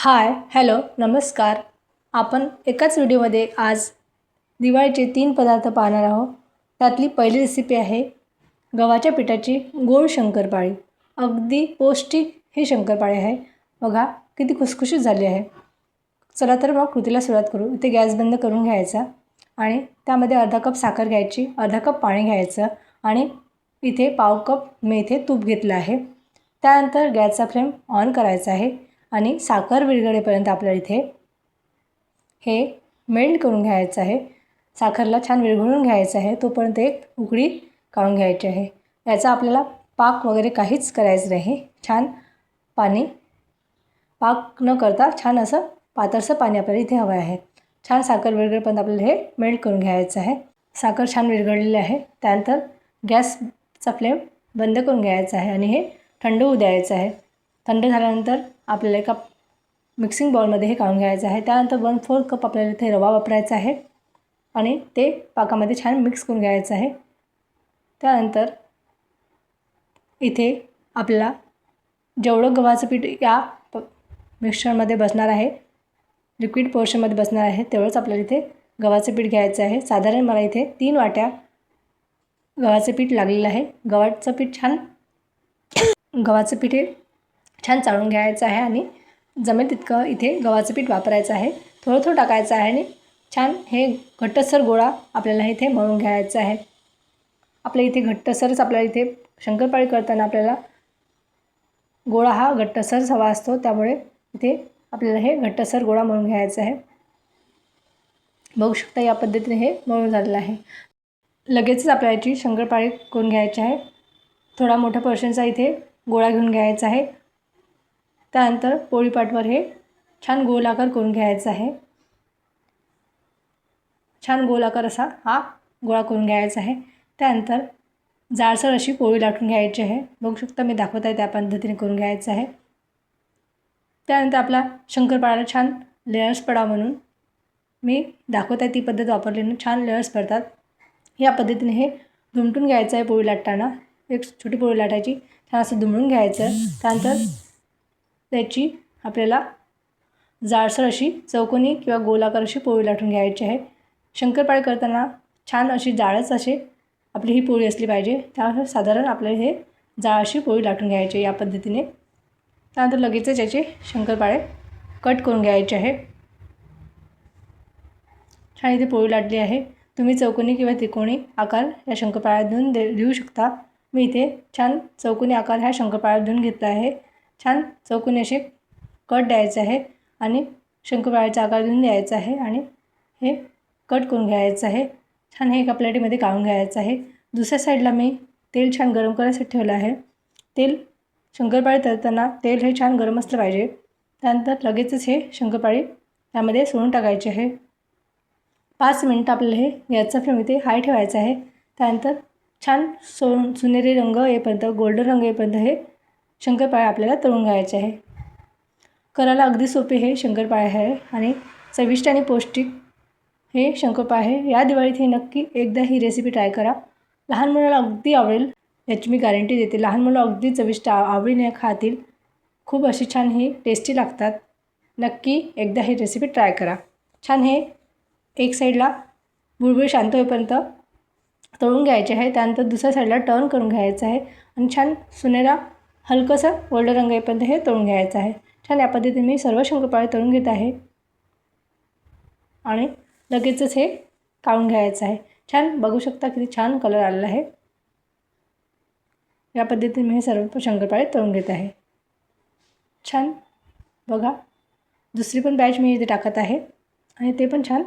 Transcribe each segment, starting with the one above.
Hi hello नमस्कार. आपण एकाच व्हिडिओमध्ये आज दिवाळीचे तीन पदार्थ पाहणार आहोत. त्यातली पहिली रेसिपी आहे गव्हाच्या पिठाची गोड शंकरपाळी. अगदी पौष्टिक ही शंकरपाळी आहे. बघा किती खुसखुशीत झाली आहे. चला तर मग कृतीला सुरुवात करू. इथे गॅस बंद करून घ्यायचा आणि त्यामध्ये अर्धा कप साखर घ्यायची अर्धा कप पाणी घ्यायचं आणि इथे पाव कप मी इथे तूप घेतलं आहे. त्यानंतर गॅसचा फ्लेम ऑन करायचा आहे. आणि साखर विरघळेपर्यंत आपल्याला इथे हे मेल्ट करून घ्यायचं आहे. साखरला छान विरघळून घ्यायचं आहे. तोपर्यंत एक उकळी काढून घ्यायची आहे. याचा आपल्याला पाक वगैरे काहीच करायचं नाही. छान पाणी पाक न करता छान असं पातळसं पाणी आपल्याला इथे हवं आहे. छान साखर विरघळेपर्यंत आपल्याला हे मेल्ट करून घ्यायचं आहे. साखर छान विरघळलेली आहे. त्यानंतर गॅसचा फ्लेम बंद करून घ्यायचा आहे आणि हे थंड होऊ द्यायचं आहे. थंड झाल्यानंतर आपल्याला एका मिक्सिंग बॉलमध्ये हे काढून घ्यायचं आहे. त्यानंतर वन फोर्थ कप आपल्याला इथे रवा वापरायचा आहे. आणि ते पाकामध्ये छान मिक्स करून घ्यायचं आहे. त्यानंतर इथे आपल्याला जेवढं गव्हाचं पीठ या प मिक्सरमध्ये बसणार आहे लिक्विड पोर्शनमध्ये बसणार आहे तेवढंच आपल्याला इथे गव्हाचं पीठ घ्यायचं आहे. साधारण मला इथे तीन वाट्या गव्हाचं पीठ लागलेलं आहे. गव्हाचं पीठ छान गव्हाचं पीठ हे छान चाळून घ्यायचं आहे आणि जमेल तितकं इथे गव्हाचं पीठ वापरायचं आहे. थोडं थोडं टाकायचं आहे आणि छान हे घट्टसर गोळा आपल्याला इथे मळून घ्यायचा आहे. आपल्या इथे घट्टसरच आपल्याला इथे शंकरपाळी करताना आपल्याला गोळा हा घट्टसरच हवा असतो. त्यामुळे इथे आपल्याला हे घट्टसर गोळा मळून घ्यायचा आहे. बघू शकता या पद्धतीने हे मळून झालेलं आहे. लगेचच आपल्याला याची शंकरपाळी करून घ्यायची आहे थोडा मोठ्या पर्शनचा इथे गोळा घेऊन घ्यायचा आहे. त्यानंतर पोळीपाटवर हे छान गोल आकार करून घ्यायचा आहे. छान गोल आकार असा हा गोळा करून घ्यायचा आहे. त्यानंतर जाडसर अशी पोळी लाटून घ्यायची आहे. बघू शकता मी दाखवत आहे त्या पद्धतीने करून घ्यायचं आहे. त्यानंतर आपला शंकरपाळाला छान लेअर्स पडा म्हणून मी दाखवत आहे ती पद्धत वापरल्यानं छान लेअर्स पडतात. या पद्धतीने हे दुमटून घ्यायचं आहे पोळी लाटताना. एक छोटी पोळी लाटायची. छान असं दुमडून घ्यायचं. त्यानंतर त्याची आपल्याला जाडसर अशी चौकोनी किंवा गोलाकार अशी पोळी लाटून घ्यायची आहे. शंकरपाळी करताना छान अशी जाळच असे आपली ही पोळी असली पाहिजे. त्यानंतर साधारण आपल्याला हे जाळ अशी पोळी लाटून घ्यायची या पद्धतीने. त्यानंतर लगेचच याचे शंकरपाळे कट करून घ्यायचे आहे. छान इथे पोळी लाटली आहे. तुम्ही चौकोनी किंवा त्रिकोणी आकार या शंकरपाळ्यात देऊन दे देऊ शकता. मी इथे छान चौकोनी आकार ह्या शंकरपाळ्यात देऊन घेतला आहे. छान चौकोनी असे कट द्यायचे आहे आणि शंकरपाळ्याचा आकार देऊन द्यायचा आहे आणि हे कट करून घ्यायचं आहे. छान हे एका प्लेटीमध्ये काढून घ्यायचं आहे. दुसऱ्या साईडला मी तेल छान गरम करायसाठी ठेवलं आहे. तेल शंकरपाळी तळताना तेल हे छान गरम असलं पाहिजे. त्यानंतर लगेचच हे शंकरपाळी त्यामध्ये सोडून टाकायचे आहे. पाच मिनटं आपल्याला हे गॅसचा फ्लेम इथे हाय ठेवायचा आहे. त्यानंतर छान सो सुनेरी रंग येईपर्यंत गोल्डन रंग येईपर्यंत हे शंकरपाळे आपल्याला तळून घ्यायचे आहे. करायला अगदी सोपे हे शंकरपाळे आहे आणि चविष्ट आणि पौष्टिक हे शंकरपाळे आहे. या दिवाळीत हे नक्की एकदा ही रेसिपी ट्राय करा. लहान मुलाला अगदी आवडेल याची मी गॅरंटी देते. लहान मुलं अगदी चविष्ट आवडीने खातील. खूप अशी छान ही टेस्टी लागतात. नक्की एकदा ही रेसिपी ट्राय करा. छान हे एक साईडला बुळबुळ शांत होईपर्यंत तळून घ्यायचे आहे. त्यानंतर दुसऱ्या साईडला टर्न करून घ्यायचं आहे. आणि छान सुनेरा हलकंसं गोल्डन रंग येईपर्यंत हे तळून घ्यायचं आहे. छान या पद्धतीने मी सर्व शंकरपाळे तळून घेत आहे. आणि लगेचच हे काढून घ्यायचं आहे. छान बघू शकता किती छान कलर आलेला आहे. या पद्धतीने मी हे सर्व शंकरपाळे तळून घेत आहे. छान बघा. दुसरी पण बॅच मी इथे टाकत आहे. आणि ते पण छान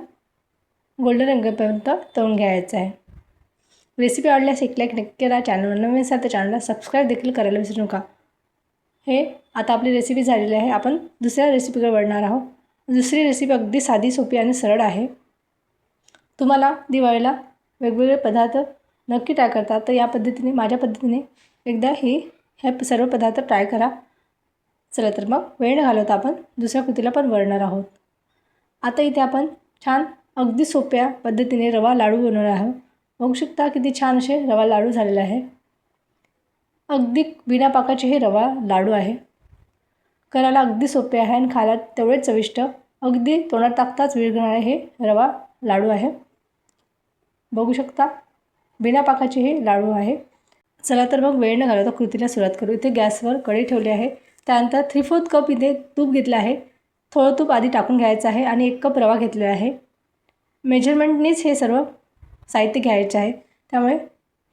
गोल्डन रंगापर्यंत तळून घ्यायचं आहे. रेसिपी आवडल्यास एक लाईक नक्की करा. चॅनलवर नवीन असाल तर चॅनलला सबस्क्राईब देखील करायला विसरू नका. हे आता आपली रेसिपी झालेली आहे. आपण दुसऱ्या रेसिपीकडे वळणार आहोत. दुसरी रेसिपी अगदी साधी सोपी आणि सरळ आहे. तुम्हाला दिवाळीला वेगवेगळे पदार्थ नक्की ट्राय करता. तर या पद्धतीने माझ्या पद्धतीने एकदा ही ह्या सर्व पदार्थ ट्राय करा. चला तर मग वेळ न घालवता आपण दुसऱ्या कृतीला पण वळणार आहोत. आता इथे आपण छान अगदी सोप्या पद्धतीने रवा लाडू बनवणार आहोत. बघू शकता किती छान असे रवा लाडू झालेले आहे. अगदी बिना पाकाचे हे रवा लाडू आहे. करायला अगदी सोपे आहे आणि खायला तेवढेच चविष्ट. अगदी तोंडात टाकताच विरघळणारे हे रवा लाडू आहे. बघू शकता बिना पाकाचे हे लाडू आहे. चला तर मग वेळ न घालवता कृतीला सुरुवात करू. इथे गॅसवर कढई ठेवली आहे. त्यानंतर थ्री फोर्थ कप इथे तूप घेतलं आहे. थोडं तूप आधी टाकून घ्यायचं आहे आणि एक कप रवा घेतलेला आहे. मेजरमेंटनीच हे सर्व साहित्य घ्यायचे आहे. त्यामुळे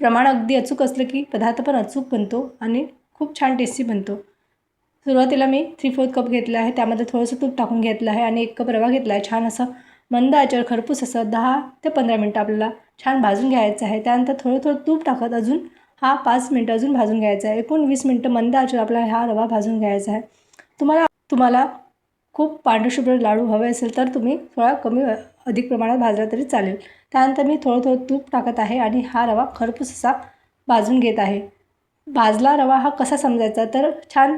प्रमाण अगदी अचूक असलं की पदार्थ पण अचूक बनतो आणि खूप छान टेस्टी बनतो. सुरुवातीला मी थ्री फोर्थ कप घेतला आहे. त्यामध्ये थोडंसं तूप टाकून घेतलं आहे आणि एक कप रवा घेतला आहे. छान असं मंद आचेवर खरपूस असं दहा ते पंधरा मिनटं आपल्याला छान भाजून घ्यायचं आहे. त्यानंतर थोडं थोडं तूप टाकत अजून हा पाच मिनटं अजून भाजून घ्यायचा आहे. एकूण वीस मिनटं मंद आचर आपल्याला हा रवा भाजून घ्यायचा आहे. तुम्हाला तुम्हाला खूप पांढरशुभ्र लाडू हवे असेल तर तुम्ही थोडा कमी अधिक प्रमाणात भाजला तरी चालेल. त्यानंतर मी थोडं थोडं तूप टाकत आहे आणि हा रवा खरपूस असा भाजून घेत आहे. भाजला रवा हा कसा समजायचा? तर छान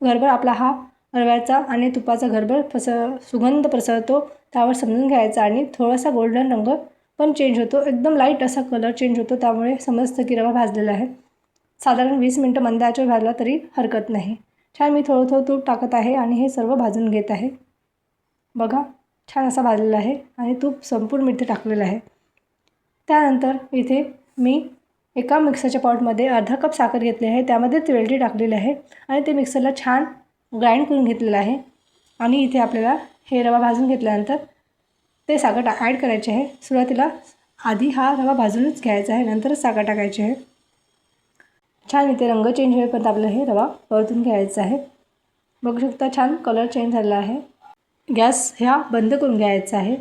घरभर आपला हा रव्याचा आणि तुपाचा घरभर पस सुगंध पसरतो त्यावर समजून घ्यायचा आणि थोडासा गोल्डन रंग पण चेंज होतो. एकदम लाइट असा कलर चेंज होतो त्यामुळे समजतं की रवा भाजलेला आहे. साधारण वीस मिनटं मंद भाजला तरी हरकत नाही. छान मी थोडं थोडं तूप टाकत आहे आणि हे सर्व भाजून घेत आहे. बघा छान असा भाजलेला आहे आणि तूप संपूर्ण इथे टाकलेलं आहे. त्यानंतर इथे मी एका मिक्सरच्या पॉटमध्ये अर्धा कप साखर घेतली आहे. त्यामध्ये वेलची टाकलेली आहे आणि ते मिक्सरला छान ग्राइंड करून घेतलेलं आहे. आणि इथे आपल्याला हे रवा भाजून घेतल्यानंतर ते साखर टा ॲड करायचे आहे. सुरुवातीला आधी हा रवा भाजूनच घ्यायचा आहे नंतरच साखर टाकायची आहे. छान इथे रंग चेंज होईपर्यंत आपल्याला हे रवा परतून घ्यायचा आहे. बघू शकता छान कलर चेंज झालेला आहे. गॅस ह्या बंद करून घ्यायचा आहे.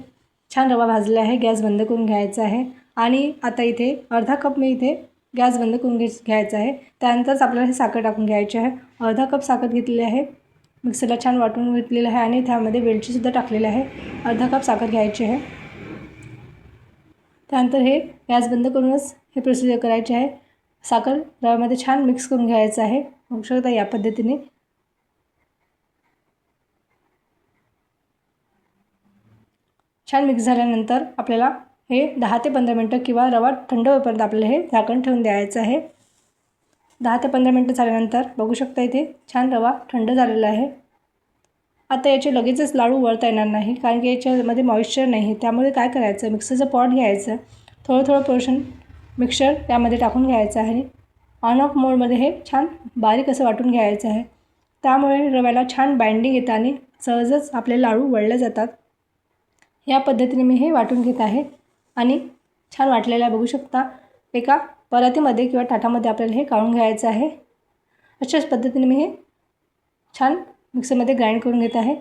छान रवा भाजलेला आहे गॅस बंद करून घ्यायचा आहे. आणि आता इथे अर्धा कप मी इथे गॅस बंद करून घे घ्यायचा आहे. त्यानंतरच आपल्याला हे साखर टाकून घ्यायची आहे. अर्धा कप साखर घेतलेली आहे. मिक्सरला छान वाटून घेतलेलं आहे आणि त्यामध्ये वेलचीसुद्धा टाकलेली आहे. अर्धा कप साखर घ्यायची आहे. त्यानंतर हे गॅस बंद करूनच हे प्रोसिजर करायचे आहे. साखर रव्यामध्ये छान मिक्स करून घ्यायचं आहे. बघू शकता या पद्धतीने. छान मिक्स झाल्यानंतर आपल्याला हे दहा ते पंधरा मिनटं किंवा रवा थंड होईपर्यंत आपल्याला हे झाकण ठेवून द्यायचं आहे. दहा ते पंधरा मिनटं झाल्यानंतर बघू शकता इथे छान रवा थंड झालेला आहे. आता याचे लगेचच लाडू वळता येणार नाही कारण की याच्यामध्ये मॉइश्चर नाही त्यामुळे काय करायचं? मिक्सरचं पॉट घ्यायचं. थोडं थोडं पोर्शन मिक्सर यामध्ये टाकून घ्यायचं आहे. ऑन ऑफ मोडमध्ये हे छान बारीक असं वाटून घ्यायचं आहे. त्यामुळे रव्याला छान बाइंडिंग येतं आणि सहजच आपले लाडू वळले जातात. या पद्धतीने मी हे वाटून घेत आहे. आणि छान वाटलेलं आहे बघू शकता एका परातीमध्ये किंवा ताटामध्ये आपल्याला हे काढून घ्यायचं आहे. अशाच पद्धतीने मी हे छान मिक्सरमध्ये ग्राइंड करून घेत आहे.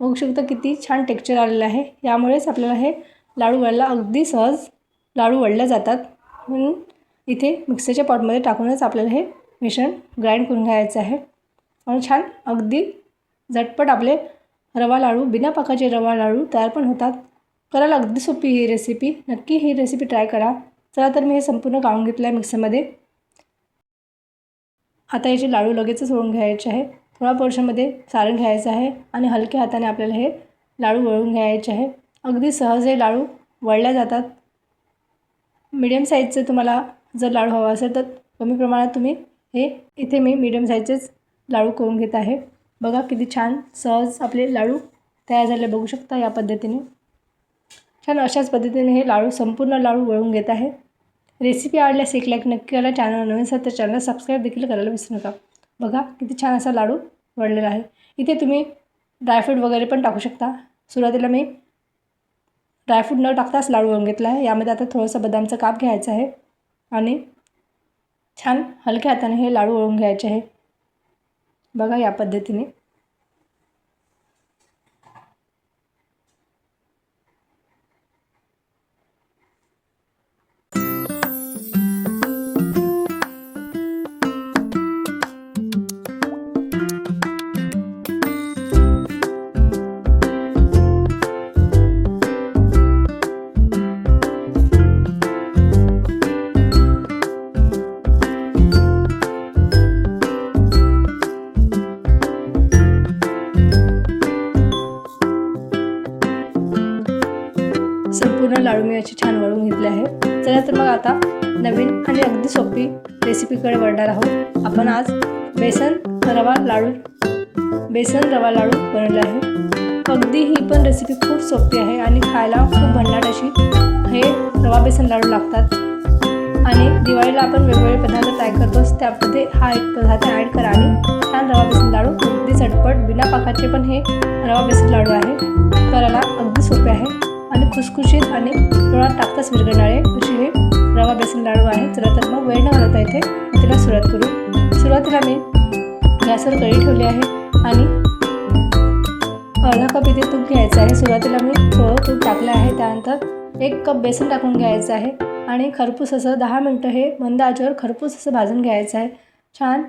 बघू शकता किती छान टेक्स्चर आलेलं आहे. यामुळेच आपल्याला हे लाडू वळला अगदी सहज लाडू वळल्या जातात. म्हणून इथे मिक्सरच्या पॉटमध्ये टाकूनच आपल्याला हे मिश्रण ग्राइंड करून घ्यायचं आहे. आणि छान अगदी झटपट आपले रवा लाडू बिना पाकाचे रवा लाडू तयार पण होतात. करायला अगदी सोपी ही रेसिपी नक्की ही रेसिपी ट्राय करा. चला तर मी हे संपूर्ण काढून घेतलं आहे मिक्सरमध्ये. आता याचे लाडू लगेचच ओळून घ्यायचे आहे. थोडा पोर्शनमध्ये सारण घ्यायचं आहे आणि हलक्या हाताने आपल्याला हे लाडू वळून घ्यायचे आहे. अगदी सहज हे लाडू वळल्या जातात. मीडियम साईजचं तुम्हाला जर लाडू हवा असेल तर कमी प्रमाणात तुम्ही हे इथे मी मीडियम साईजचेच लाडू करून घेत आहे. बघा किती छान सहज आपले लाडू तयार झाले. बघू शकता या पद्धतीने. छान अशाच पद्धतीने हे लाडू संपूर्ण लाडू वळून घेत आहे. रेसिपी आवडल्यास एक लाईक नक्की करा. चॅनल नवीन असेल तर चॅनल सबस्क्राईब देखील करायला विसरू नका. बघा किती छान असा लाडू वळलेला आहे. इथे तुम्ही ड्रायफ्रूट वगैरे पण टाकू शकता. सुरुवातीला मी ड्रायफ्रूट न टाकताच लाडू वळून घेतला आहे. यामध्ये आता थोडंसं बदामचं काप घ्यायचं आहे आणि छान हलक्या हाताने हे लाडू वळून घ्यायचे आहे. बघा या पद्धतीने. सोपी रेसिपीकडे वळणार आहोत. आपण आज बेसन रवा लाडू बेसन रवा लाडू बनवले आहे. अगदी ही पण रेसिपी खूप सोपी आहे आणि खायला खूप भन्नाट अशी. हे रवा बेसन लाडू लागतात. आणि दिवाळीला आपण वेगवेगळे पदार्थ ट्राय करतोच त्यामध्ये हा एक पदार्थ ॲड करा आणि छान रवा बेसन लाडू अगदी चटपट. बिना पाकाचे पण हे रवा बेसन लाडू आहे. करायला अगदी सोपे आहे. आणि खुसखुशीत आणि थोडा टाकताच विरघळणारे अशी हे रवा बेसन लाडू आहे. चला तर मग वेळ न घालवता इथे तिला सुरुवात करू. सुरुवातीला मी गॅसवर कळी ठेवली आहे आणि अर्धा कप इथे तूप घ्यायचं आहे. सुरुवातीला मी थोडं तूप टाकलं आहे. त्यानंतर एक कप बेसन टाकून घ्यायचं आहे आणि खरपूस असं दहा मिनटं हे मंद आचेवर खरपूस असं भाजून घ्यायचं आहे. छान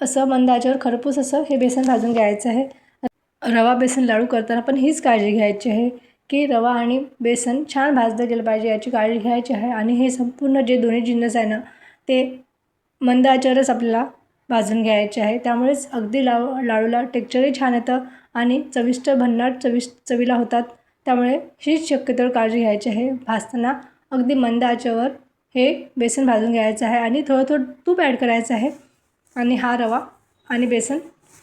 असं मंद आचेवर खरपूस असं हे बेसन भाजून घ्यायचं आहे. रवा बेसन लाडू करताना पण हीच काळजी घ्यायची आहे. की रवा आणि बेसन छान भाजलं गेलं पाहिजे याची काळजी घ्यायची आहे. आणि हे संपूर्ण जे दोन्ही जिन्नस आहे ना ते मंद आचारच आपल्याला भाजून घ्यायचे आहे. त्यामुळेच अगदी लाव लाडूला टेक्चरही छान येतं आणि चविष्ट भन्नाट चविष्ट चवीला होतात. त्यामुळे हीच शक्यतोवर काळजी घ्यायची आहे. भाजताना अगदी मंद आचेवर हे बेसन भाजून घ्यायचं आहे आणि थोडं थोडं तूप ॲड करायचं आहे. आणि हा रवा आणि बेसन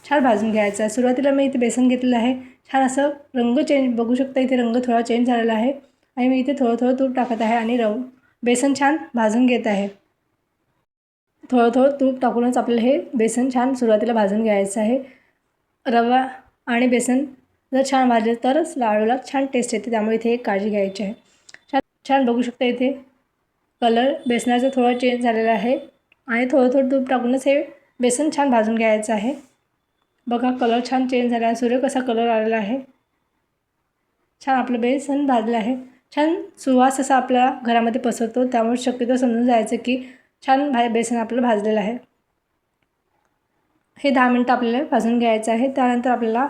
छान भाजून घ्यायचा आहे. सुरुवातीला मी इथे बेसन घेतलेलं आहे. छान असं रंग चेंज बघू शकता इथे रंग थोडा चेंज झालेला आहे. आणि मी इथे थोडं थोडं तूप टाकत आहे आणि रव बेसन छान भाजून घेत आहे. थोडं थोडं तूप टाकूनच आपल्याला हे बेसन छान सुरुवातीला भाजून घ्यायचं आहे. रवा आणि बेसन जर छान भाजले तरच लाडूला छान टेस्ट येते त्यामुळे इथे एक काळजी घ्यायची आहे. छान छान बघू शकता इथे कलर बेसनाचा थोडा चेंज झालेला आहे. आणि थोडं थोडं तूप टाकूनच हे बेसन छान भाजून घ्यायचं आहे. बघा कलर छान चेंज झाला आहे. सूर्य कसा कलर आलेला आहे? छान आपलं बेसन भाजलं आहे. छान सुवास असा आपल्या घरामध्ये पसरतो. त्यामुळे शक्यतो समजून जायचं की छान भा बेसन आपलं भाजलेलं आहे. हे दहा मिनटं आपल्याला भाजून घ्यायचं आहे. त्यानंतर आपल्याला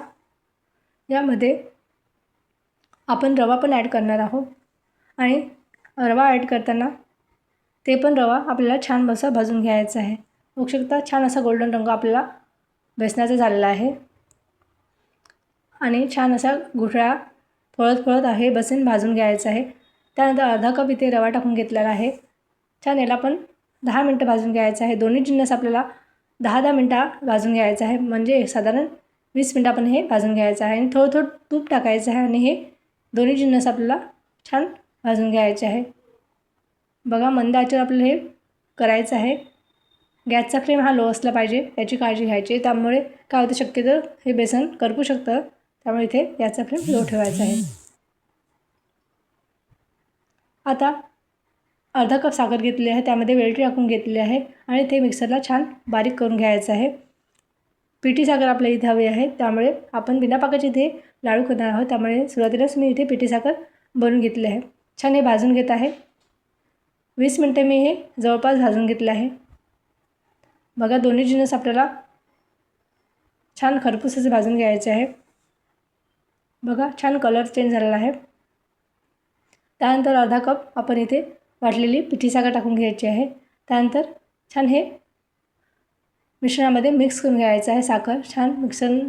यामध्ये आपण रवा पण ॲड करणार आहोत. आणि रवा ॲड करताना ते पण रवा आपल्याला छान बसा भाजून घ्यायचा आहे. बघू शकता छान असा गोल्डन रंग आपल्याला बेसनाचा झालेला आहे. आणि छान असा गुठळा पळत फळत आहे बसून भाजून घ्यायचं आहे. त्यानंतर अर्धा कप इथे रवा टाकून घेतलेला आहे. छान याला पण दहा मिनटं भाजून घ्यायचं आहे. दोन्ही जिन्नस आपल्याला दहा दहा मिनटं भाजून घ्यायचं आहे. म्हणजे साधारण वीस मिनटं आपण हे भाजून घ्यायचं आहे. आणि थोडं थोडं तूप टाकायचं आहे आणि हे दोन्ही जिन्नस आपल्याला छान भाजून घ्यायचे आहे. बघा मंद आचेवर आपल्याला हे करायचं आहे. गॅसचा फ्लेम हा लो असला पाहिजे याची काळजी घ्यायची. त्यामुळे काय होतं शक्यतो हे बेसन करपू शकतं. त्यामुळे इथे गॅसचा फ्लेम लो ठेवायचा आहे. आता अर्धा कप साखर घेतली आहे त्यामध्ये वेलटी टाकून घेतली आहे आणि ते मिक्सरला छान बारीक करून घ्यायचं आहे. पिठी साखर आपल्या इथे हवी आहे त्यामुळे आपण बिना पाकाचे इथे लाडू करणार आहोत. त्यामुळे सुरुवातीलाच मी इथे पिठी साखर बनवून घेतली आहे. छान हे भाजून घेत आहे. वीस मिनटं मी हे जवळपास भाजून घेतलं आहे. बघा दोन्ही जिन्नस आपल्याला छान खरपूस असे भाजून घ्यायचे आहे. बघा छान कलर चेंज झालेला आहे. त्यानंतर अर्धा कप आपण इथे वाटलेली पिठी साखर टाकून घ्यायची आहे. त्यानंतर छान हे मिश्रणामध्ये मिक्स करून घ्यायचं आहे साखर. छान मिक्सर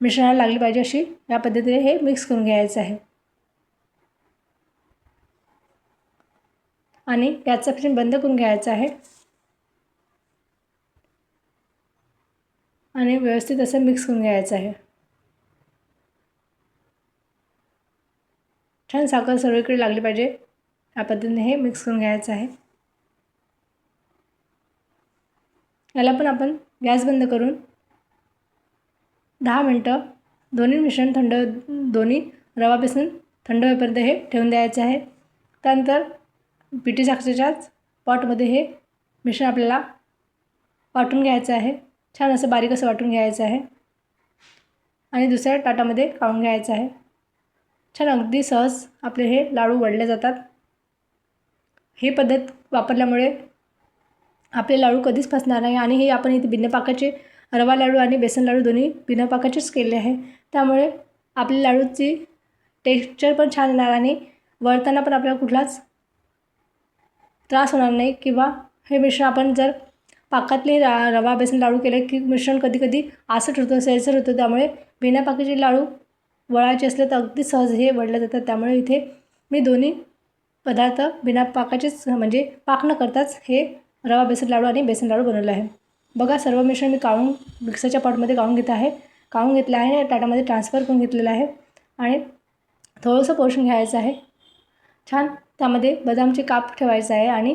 मिश्रणाला लागली पाहिजे अशी या पद्धतीने हे मिक्स करून घ्यायचं आहे. आणि गॅसचा फ्लेम बंद करून घ्यायचा आहे. आणि व्यवस्थित असं मिक्स करून घ्यायचं आहे. छान साखर सर्वीकडे लागली पाहिजे. या पद्धतीने हे मिक्स करून घ्यायचं आहे. याला पण आपण गॅस बंद करून दहा मिनटं दोन्ही मिश्रण थंड दोन्ही रवा बेसन थंड होईपर्यंत हे ठेवून द्यायचं आहे. त्यानंतर पिठी साखरेच्याच पॉटमध्ये हे मिश्रण आपल्याला वाटून घ्यायचं आहे. छान असं बारीक असं वाटून घ्यायचं आहे. आणि दुसऱ्या ताटामध्ये काढून घ्यायचं आहे. छान अगदी सहज आपले हे लाडू वळले जातात. ही पद्धत वापरल्यामुळे आपले लाडू कधीच फसणार नाही आणि हे आपण इथे बिना पाकाचे रवा लाडू आणि बेसन लाडू दोन्ही बिना पाकाचेच केले आहे. त्यामुळे आपले लाडूची टेक्स्चर पण छान येणार आणि वळताना पण आपल्याला कुठलाच त्रास होणार नाही किंवा हे मिश्रण आपण जर पाकातले रा रवा बेसन लाडू केले की मिश्रण कधी कधी आसट होतं सैलसर होतं. त्यामुळे बिना पाकाचे लाडू वळायचे असले तर अगदी सहज हे वळले जातात. त्यामुळे इथे मी दोन्ही पदार्थ बिना पाकाचेच म्हणजे पाक न करताच हे रवा बेसन लाडू आणि बेसन लाडू बनवलं आहे. बघा सर्व मिश्रण मी काढून मिक्सरच्या पॉटमध्ये काढून घेत आहे. काढून घेतलं आहे आणि ताटामध्ये ट्रान्सफर करून घेतलेलं आहे. आणि थोडंसं पोर्शन घ्यायचं आहे. छान त्यामध्ये बदामचे काप ठेवायचं आहे आणि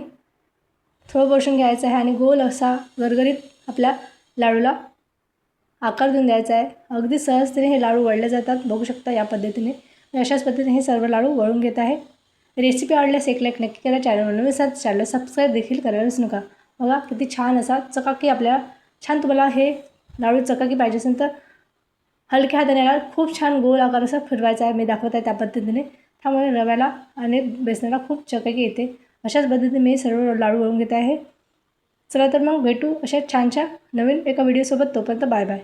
थोडं पोर्शन घ्यायचं आहे आणि गोल असा गरगरीत आपल्या लाडूला आकार देऊन द्यायचा आहे. अगदी सहजतेने हे लाडू वळले जातात. बघू शकता या पद्धतीने. अशाच पद्धतीने हे सर्व लाडू वळून घेत आहे. रेसिपी आवडल्यास एक लाईक नक्की करा. चॅनलवर नवीन असाल चॅनल सबस्क्राईब देखील करायलाच नका. बघा किती छान असा चकाकी आपल्याला छान तुम्हाला हे लाडू चकाकी पाहिजे असेल तर हलक्या हाताने याला खूप छान गोल आकार असा फिरवायचा आहे. मी दाखवत आहे त्या पद्धतीने. त्यामुळे रव्याला आणि बेसनाला खूप चकाकी येते. अशाच पद्धतीने मी सर्व लाडू वळून घेत आहे. चला तर मग भेटू अशा छानशा नवीन एका व्हिडिओसोबत तोपर्यंत बाय बाय.